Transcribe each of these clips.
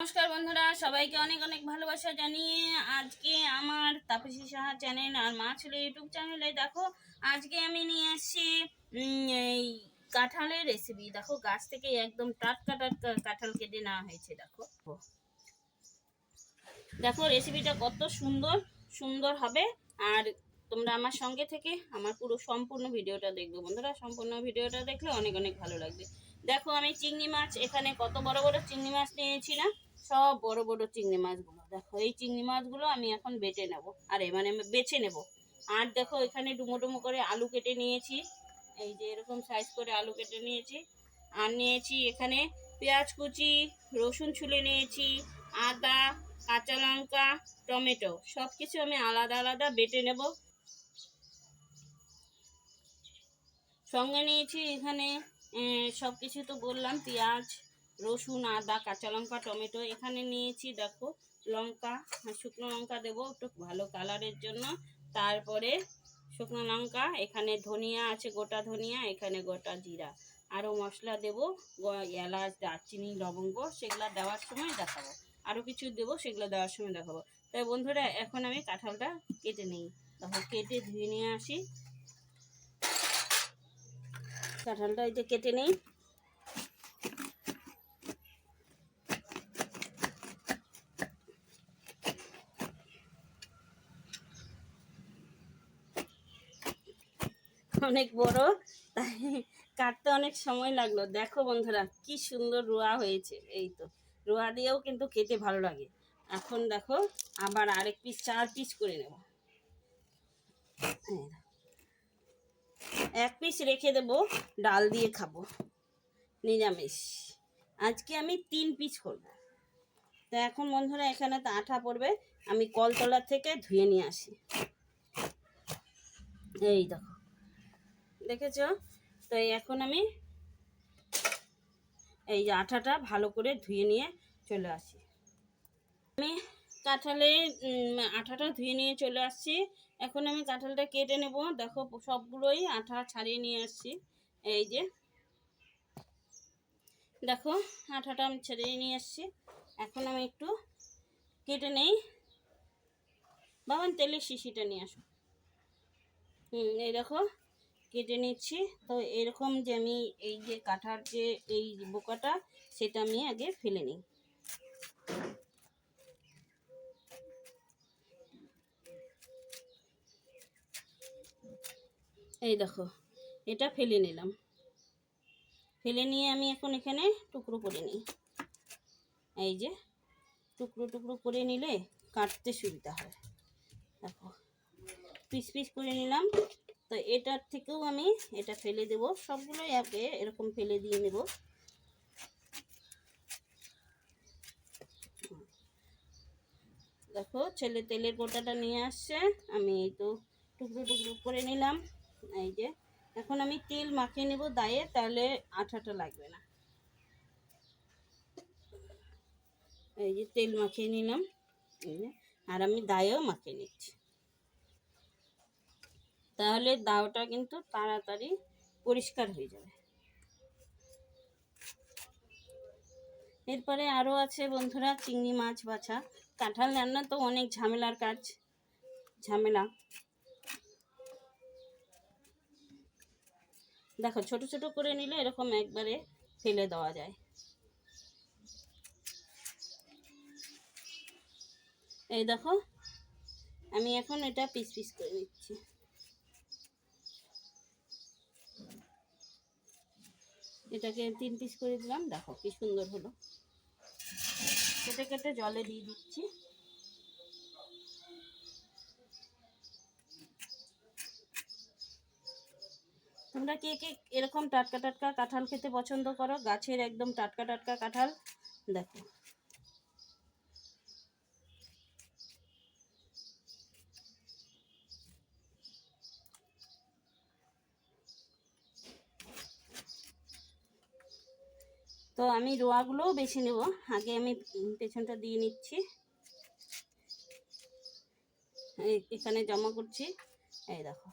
নমস্কার বন্ধুরা, সবাইকে অনেক অনেক ভালোবাসা জানিয়ে আজকে আমার তাপসী সাহা চ্যানেল আর মা ছিল ইউটিউব চ্যানেলে দেখো, আজকে আমি নিয়ে আসছি এই কাঁঠালের রেসিপি দেখো, গাছ থেকে একদম টাটকা টাটকা কাঁঠাল কেটে নেওয়া হয়েছে, দেখো। দেখো রেসিপিটা কত সুন্দর সুন্দর হবে। আর তোমরা আমার সঙ্গে থেকে আমার পুরো সম্পূর্ণ ভিডিওটা দেখবে। বন্ধুরা, সম্পূর্ণ ভিডিওটা দেখলে অনেক অনেক ভালো লাগবে। দেখো, আমি চিংড়ি মাছ, এখানে কত বড় বড় চিংড়ি মাছ নিয়েছি না? সব বড় বড় চিংড়ি মাছগুলো। দেখো, এই চিংড়ি মাছগুলো আমি এখন বেটে নেব। আরে মানে বেছে নেব। আর দেখো, এখানে ডুমো ডুমো করে আলু কেটে নিয়েছি। এই যে এরকম সাইজ করে আলু কেটে নিয়েছি। আর নিয়েছি এখানে পেঁয়াজ কুচি, রসুন ছুলে নিয়েছি, আদা, কাঁচা লঙ্কা, টমেটো। সব কিছু আমি আলাদা আলাদা বেটে নেব। সঙ্গে নিয়েছি এখানে সব কিছু তো বললাম, পেঁয়াজ রসুন, আদা, কাঁচা লঙ্কা, টমেটো এখানে নিয়েছি, দেখো। লঙ্কা, শুকনো লঙ্কা দেবো, একটু ভালো কালারের জন্য। তারপরে শুকনো লঙ্কা, এখানে ধনিয়া আছে, গোটা ধনিয়া, এখানে গোটা জিরা। আরও মশলা দেবো এলাচ, দারচিনি, লবঙ্গ, সেগুলো দেওয়ার সময় দেখাবো। আরও কিছু দেবো, সেগুলো দেওয়ার সময় দেখাবো। তাই বন্ধুরা, এখন আমি কাঁঠালটা কেটে নিই। দেখো, কেটে ধুয়ে নিয়ে আসি। কাঁঠালটা এই যে কেটে নিই। অনেক বড়, তাই কাটতে অনেক সময় লাগল। দেখো বন্ধুরা, কি সুন্দর রোয়া হয়েছে। এই তো, রোয়া দিয়েও কিন্তু খেতে ভালো লাগে। এখন দেখো, আবার আরেক পিস চার পিস করে নেব। এক পিস রেখে দেবো, ডাল দিয়ে খাব। নিরামিষ। আজকে আমি তিন পিস করব। তো এখন বন্ধুরা, এখানে তো আঠা পড়বে, আমি কলতলা থেকে ধুয়ে নিয়ে আসি। এই দেখো দেখেছ? তো এখন আমি এই যে আঠাটা ভালো করে ধুয়ে নিয়ে চলে আসি। আমি কাঁঠালে আঠাটা ধুয়ে নিয়ে চলে আসছি। এখন আমি কাঁঠালটা কেটে নেব। দেখো, সবগুলোই আঠা ছাড়িয়ে নিয়ে আসছি। এই যে, দেখো, আঠাটা আমি ছাড়িয়ে নিয়ে আসছি। এখন আমি একটু কেটে নেই। বাবান তেলের শিশিটা নিয়ে আসো। হুম, এই দেখো কেটে নিচ্ছি। তো এরকম যে আমি এই যে কাঠার যে এই বোকাটা, সেটা আমি আগে ফেলে নিই। এই দেখো, এটা ফেলে নিলাম। ফেলে নিয়ে আমি এখন এখানে টুকরো করে নিই। এই যে, টুকরো টুকরো করে নিলে কাটতে সুবিধা হয়। দেখো, পিস পিস করে নিলাম। তো এটার থেকেও আমি এটা ফেলে দেব। সবগুলোই একে এরকম ফেলে দিয়ে নেব। দেখো, ছেলে তেলের গোটাটা নিয়ে আসছে। আমি এই তো টুকরো টুকরো করে নিলাম। এই যে, এখন আমি তেল মাখিয়ে নেব দায়ে, তাহলে আঠাটা লাগবে না। এই যে তেল মাখিয়ে নিলাম। আর আমি দায়েও মাখিয়ে নিচ্ছি। তাহলে দাওটা কিন্তু তাড়াতাড়ি পরিষ্কার হয়ে যাবে। এরপরে আরও আছে বন্ধুরা চিংড়ি মাছ বাছা। কাঁঠাল রান্না তো অনেক ঝামেলার কাজ, ঝামেলা। দেখো, ছোট ছোট করে নিলে এরকম একবারে ফেলে দেওয়া যায়। এই দেখো, আমি এখন এটা পিস পিস করে নিচ্ছি। এটাকে তিন পিস করে দিলাম। দেখো কি সুন্দর হলো। কেটে কেটে জলে দিয়ে দিচ্ছি। তোমরা কে কে এরকম টাটকা টাটকা কাঁঠাল খেতে পছন্দ করো, গাছের একদম টাটকা টাটকা কাঁঠাল, দেখো। আমি রোয়াগুলোও বেছে নেব। আগে আমি পেছনটা দিয়ে নিচ্ছি। এখানে জমা করছি। এই দেখো,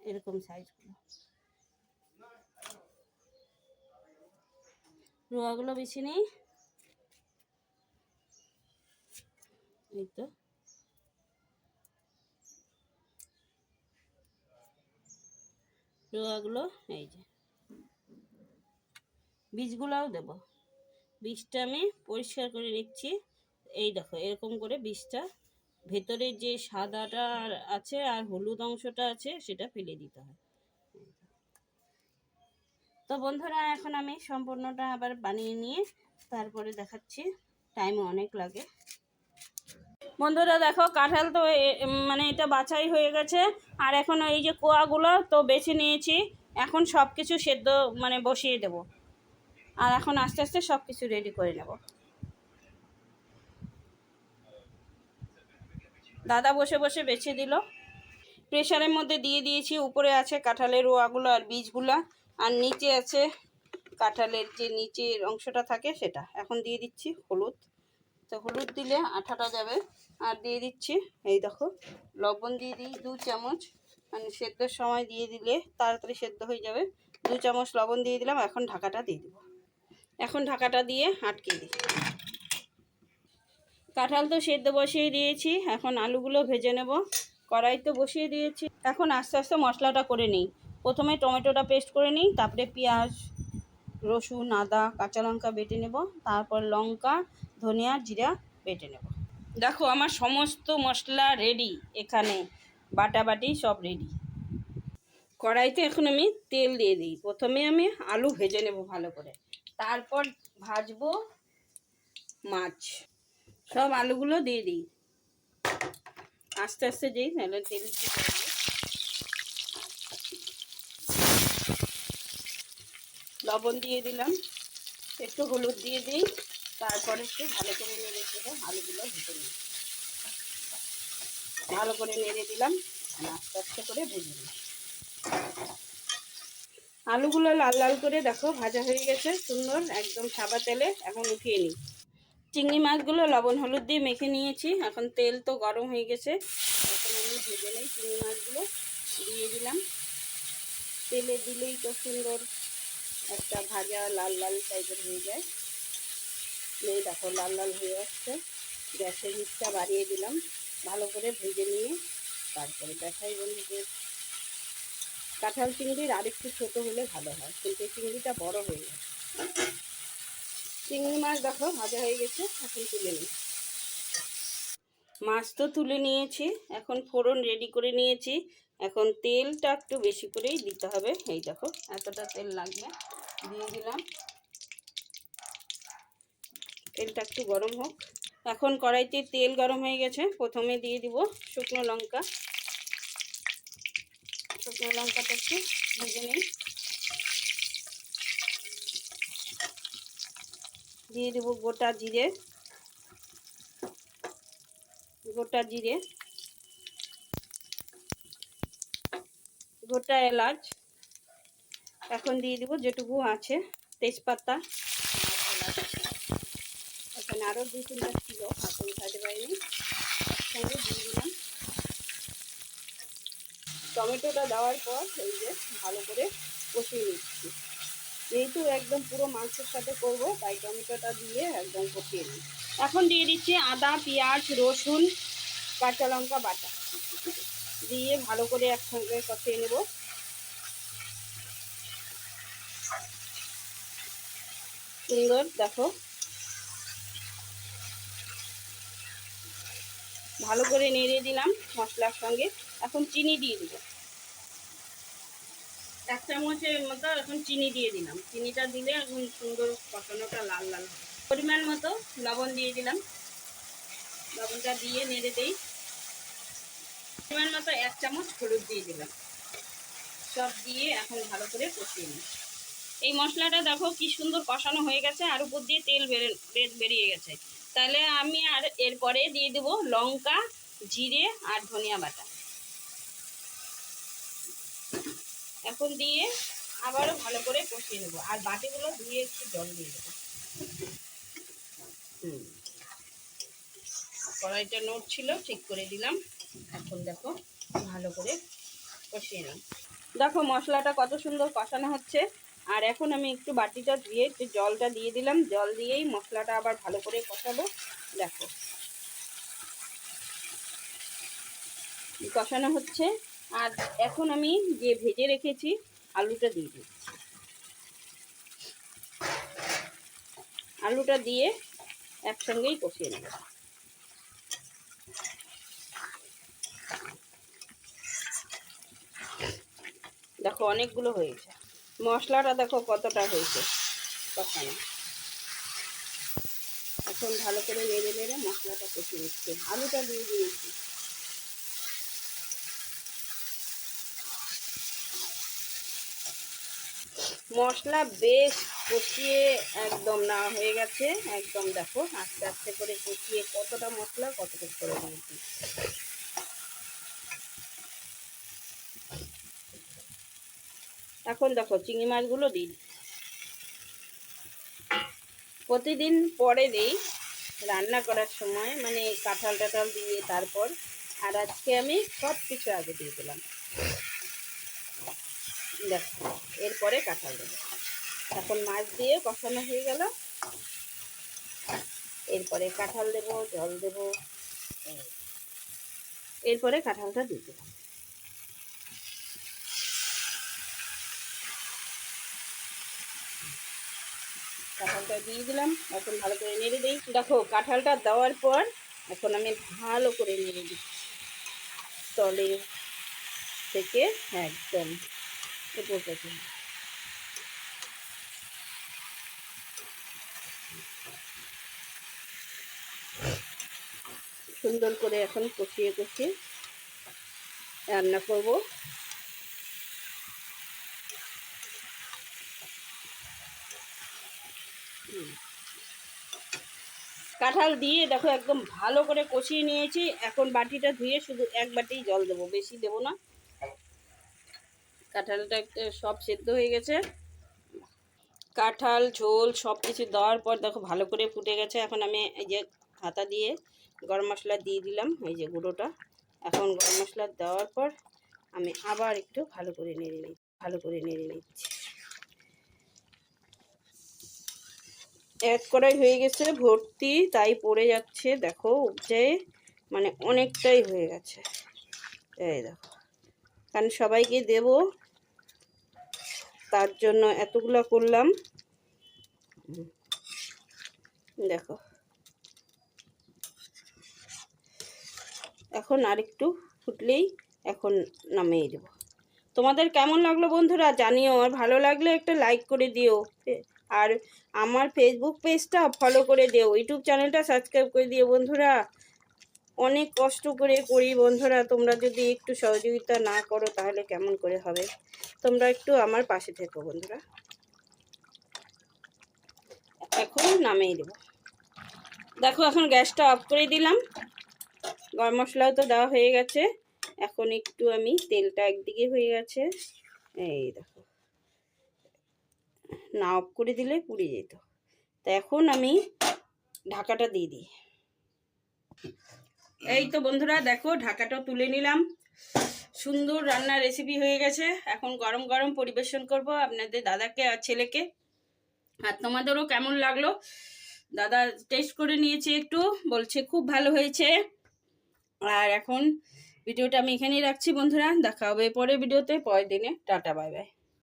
এরকম সাইজগুলো রোয়াগুলো বেছে নিই। এই তো। রোয়াগুলো এই যে। বীজগুলোও দেব। বীজটা আমি পরিষ্কার করে নিচ্ছি। এই দেখো, এরকম করে বীজটা ভেতরে যে সাদাটা আছে আর হলুদ অংশটা আছে, সেটা ফেলে দিতে হয়। তো বন্ধুরা, এখন আমি সম্পূর্ণটা আবার বানিয়ে নিয়ে তারপরে দেখাচ্ছি। টাইমও অনেক লাগে। বন্ধুরা, দেখো, কাঁঠাল তো মানে এটা বাছাই হয়ে গেছে। আর এখন এই যে কোয়াগুলো তো বেছে নিয়েছি। এখন সব কিছু সেদ্ধ মানে বসিয়ে দেব। আর এখন আস্তে আস্তে সব কিছু রেডি করে নেব। দাদা বসে বসে বেছে দিল। প্রেশারের মধ্যে দিয়ে দিয়েছি। উপরে আছে কাঁঠালের রোয়াগুলো আর বীজগুলা। আর নিচে আছে কাঁঠালের যে নিচের অংশটা থাকে সেটা। এখন দিয়ে দিচ্ছি হলুদ। তো হলুদ দিলে আঠাটা যাবে। আর দিয়ে দিচ্ছি, এই দেখো, লবণ দিয়ে দিই দু চামচ। মানে সেদ্ধর সময় দিয়ে দিলে তাড়াতাড়ি সেদ্ধ হয়ে যাবে। দু চামচ লবণ দিয়ে দিলাম, এখন ঢাকাটা দিয়ে দেবো। এখন ঢাকাটা দিয়ে আটকে দিই। কাঁঠাল তো সেদ্ধ বসিয়ে দিয়েছি, এখন আলুগুলো ভেজে নেব। কড়াই তো বসিয়ে দিয়েছি। এখন আস্তে আস্তে মশলাটা করে নিই। প্রথমে টমেটোটা পেস্ট করে নিই, তারপরে পেঁয়াজ, রসুন, আদা, কাঁচা লঙ্কা বেটে নেব, তারপর লঙ্কা, ধনিয়া, জিরা বেটে নেব। দেখো আমার সমস্ত মশলা রেডি এখানে বাটা বাটি সব রেডি কড়াইতে এখন আমি তেল দিয়ে দিই। প্রথমে আমি আলু ভেজে নেব ভালো করে। তারপর ভাজবো মাছ। সব আলুগুলো দিয়ে দিই। আস্তে আস্তে দিই নাহলে তেল লবণ দিয়ে দিলাম। একটু হলুদ দিয়ে দিই। তারপরে একটু ভালো করে নেড়ে দেবো আলুগুলো ভেজে নিই। ভালো করে নেড়ে দিলাম। আস্তে আস্তে করে ভেজে নিই। আলুগুলো লাল লাল করে দেখো ভাজা হয়ে গেছে, সুন্দর একদম সাদা তেলে। এখন উঠিয়ে নিই। চিংড়ি মাছগুলো লবণ হলুদ দিয়ে মেখে নিয়েছি, এখন তেল তো গরম হয়ে গেছে। এখন আমি ভেজে নিই চিংড়ি মাছগুলো, দিয়ে দিলাম। তেলে দিলেই তো সুন্দর একটা ভাজা লাল লাল টাইপের হয়ে যায়। এই দেখো, লাল লাল হয়ে আসছে। গ্যাসের হিটটা বাড়িয়ে দিলাম, ভালো করে ভেজে নিয়ে তারপরে দেখাই বন্ধুদের। কাঁঠাল চিংড়ির আরেকটু ছোটো হলে ভালো হয়, কিন্তু চিংড়িটা বড় হয়ে যায়। চিংড়ি মাছ দেখো, ভাজা হয়ে গেছে, এখন তুলে নিই। মাছ তো তুলে নিয়েছি, এখন ফোড়ন রেডি করে নিয়েছি। এখন তেলটা একটু বেশি করেই দিতে হবে। এই দেখো, এতটা তেল লাগবে, দিয়ে দিলাম। তেলটা একটু গরম হোক। এখন কড়াইতে তেল গরম হয়ে গেছে, প্রথমে দিয়ে দিব শুকনো লঙ্কা। শুকনো লঙ্কাটা একটু ভেজে নিই। দিয়ে দেবো গোটা জিরে। গোটা জিরে। গোটা এলাচ। এখন দিয়ে দিব যেটুকু আছে, তেজপাতা। এখানে আরও দু তিনটা ছিল, এখন খাইতে পারিনি। দিয়ে দিলাম। টমেটোটা দেওয়ার পর এই যে ভালো করে কষিয়ে নিচ্ছি। যেহেতু একদম পুরো মাংসের সাথে করব, তাই টমেটোটা দিয়ে একদম কষিয়ে নিই এখন দিয়ে দিচ্ছি আদা, পেঁয়াজ, রসুন, কাঁচা লঙ্কা বাটা। দিয়ে ভালো করে একসঙ্গে কষিয়ে নেব। সুন্দর, দেখো। ভালো করে নেড়ে দিলাম মশলার সঙ্গে। এখন চিনি দিয়ে দিব। এক চামচের মতো এখন চিনি দিয়ে দিলাম। চিনিটা দিলে এখন সুন্দর কষানোটা লাল লাল পরিমাণ মতো লবণ দিয়ে দিলাম। লবণটা দিয়ে নেড়ে দিই। পরিমাণ মতো এক চামচ হলুদ দিয়ে দিলাম। সব দিয়ে এখন ভালো করে কষিয়ে নিই। এই মশলাটা দেখো কি সুন্দর কষানো হয়ে গেছে আর উপর দিয়ে তেল বেরে, বের- বেরিয়ে গেছে। তাহলে আমি আর এরপরে দিয়ে দেবো লঙ্কা, জিরে আর ধনিয়া বাটা। এখন দিয়ে আবারও ভালো করে কষিয়ে নেব। আর বাটিগুলো ধুয়ে একটু জল দিয়ে দেবো। হুম। কড়াইটা নোট ছিল ঠিক করে দিলাম। এখন দেখো ভালো করে কষিয়ে নিই দেখো মশলাটা কত সুন্দর কষানো হচ্ছে। আর এখন আমি একটু বাটিটা ধুয়ে একটু জলটা দিয়ে দিলাম। জল দিয়েই মশলাটা আবার ভালো করে কষাবো। দেখো। কষানো হচ্ছে। আর এখন আমি যে ভেজে রেখেছি, আলুটা দিয়ে দিচ্ছি। আলুটা দিয়ে একসঙ্গেই কষিয়ে নেব। দেখো অনেকগুলো হয়েছে। মশলাটা দেখো কতটা হয়েছে কষানো। এখন ভালো করে নেড়ে নেড়ে মশলাটা কষিয়ে নিচ্ছে। আলুটা দিয়ে দিয়েছি। মশলা বেশ কষিয়ে একদম না হয়ে গেছে। একদম দেখো, আস্তে আস্তে করে কষিয়ে কতটা মশলা কতটুকু করে দিয়েছি। এখন দেখো চিংড়ি মাছগুলো দিই। প্রতিদিন পরে দিই রান্না করার সময় মানে কাঁঠাল টাঠাল দিয়ে তারপর। আর আজকে আমি সব কিছু আগে দিয়ে দিলাম। দেখো। এরপরে কাঁঠাল দেবো। এখন মাছ দিয়ে কষানো হয়ে গেল। এরপরে কাঁঠাল দেবো, জল দেবো। এরপরে কাঁঠালটা দিয়ে দেবো। কাঁঠালটা দিয়ে দিলাম। এখন ভালো করে নেড়ে দিই। দেখো, কাঁঠালটা দেওয়ার পর এখন আমি ভালো করে নেড়ে দিচ্ছি। তলে থেকে একদম উপর পর্যন্ত সুন্দর করে এখন কষিয়ে কষিয়ে রান্না করব। কাঁঠাল দিয়ে দেখো একদম ভালো করে কষিয়ে নিয়েছি। এখন বাটিটা ধুয়ে শুধু এক বাটি জল দেবো, বেশি দেবো না। কাঁঠালটা সব সেদ্ধ হয়ে গেছে। কাঁঠাল, ঝোল সব কিছু দেওয়ার পর দেখো ভালো করে ফুটে গেছে। এখন আমি এই যে হাতা দিয়ে গরম মশলা দিয়ে দিলাম, এই যে গুঁড়োটা। এখন গরম মশলা দেওয়ার পর আমি আবার একটু ভালো করে নেড়ে নিই ভালো করে নেড়ে নিচ্ছি। এক কড়াই হয়ে গেছে ভর্তি, তাই পড়ে যাচ্ছে। দেখো উপচে মানে অনেকটাই হয়ে গেছে। এই দেখো। কারণ সবাইকে দেব তার জন্য এতগুলো করলাম। দেখো। এখন আরেকটু ফুটলেই এখন নামিয়ে দেব। তোমাদের কেমন লাগল বন্ধুরা জানিও, আর ভালো লাগলে একটা লাইক করে দিও। আর আমার ফেসবুক পেজটা ফলো করে দিও, ইউটিউব চ্যানেলটা সাবস্ক্রাইব করে দিও বন্ধুরা। অনেক কষ্ট করে করি। বন্ধুরা, তোমরা যদি একটু সহযোগিতা না করো, তাহলে কেমন করে হবে? তোমরা একটু আমার পাশে থেকো বন্ধুরা। এখন নামিয়ে দেবো। দেখো, এখন গ্যাসটা অফ করে দিলাম। গরম মশলাও তো দেওয়া হয়ে গেছে। এখন একটু আমি তেলটা একদিকে হয়ে গেছে। এই দেখো। না অফ করে দিলে পুড়ে যেত। তা এখন আমি ঢাকাটা দিয়ে দিই। এই তো বন্ধুরা, দেখো ঢাকাটা তুলে নিলাম। সুন্দর রান্নার রেসিপি হয়ে গেছে। এখন গরম গরম পরিবেশন করব আপনাদের দাদাকে আর ছেলেকে। আর তোমাদেরও কেমন লাগল? দাদা টেস্ট করে নিয়েছে একটু, বলছে খুব ভালো হয়েছে। আর এখন ভিডিওটা আমি এখানেই রাখছি বন্ধুরা। দেখা হবে পরে ভিডিওতে। পরের দিনে। Tata, bye bye.